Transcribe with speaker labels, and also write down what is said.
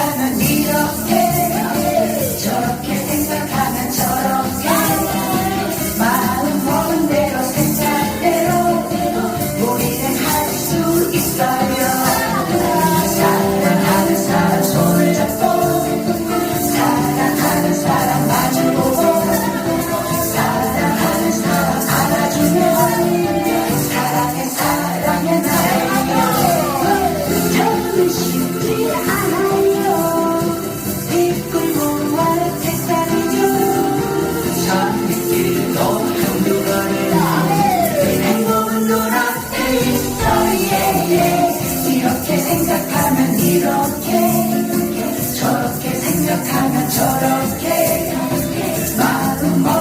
Speaker 1: 생각하면 이렇게 저렇게 생각하면 저렇게 마음 먹은 대로 생각대로 우리는 할 수 있어요. 사랑하는 사람 손을 잡고 사랑하는 사람 마주보고 사랑하는 사람 안아주면 사랑해 사랑해 나에게. Tell me she's Adam.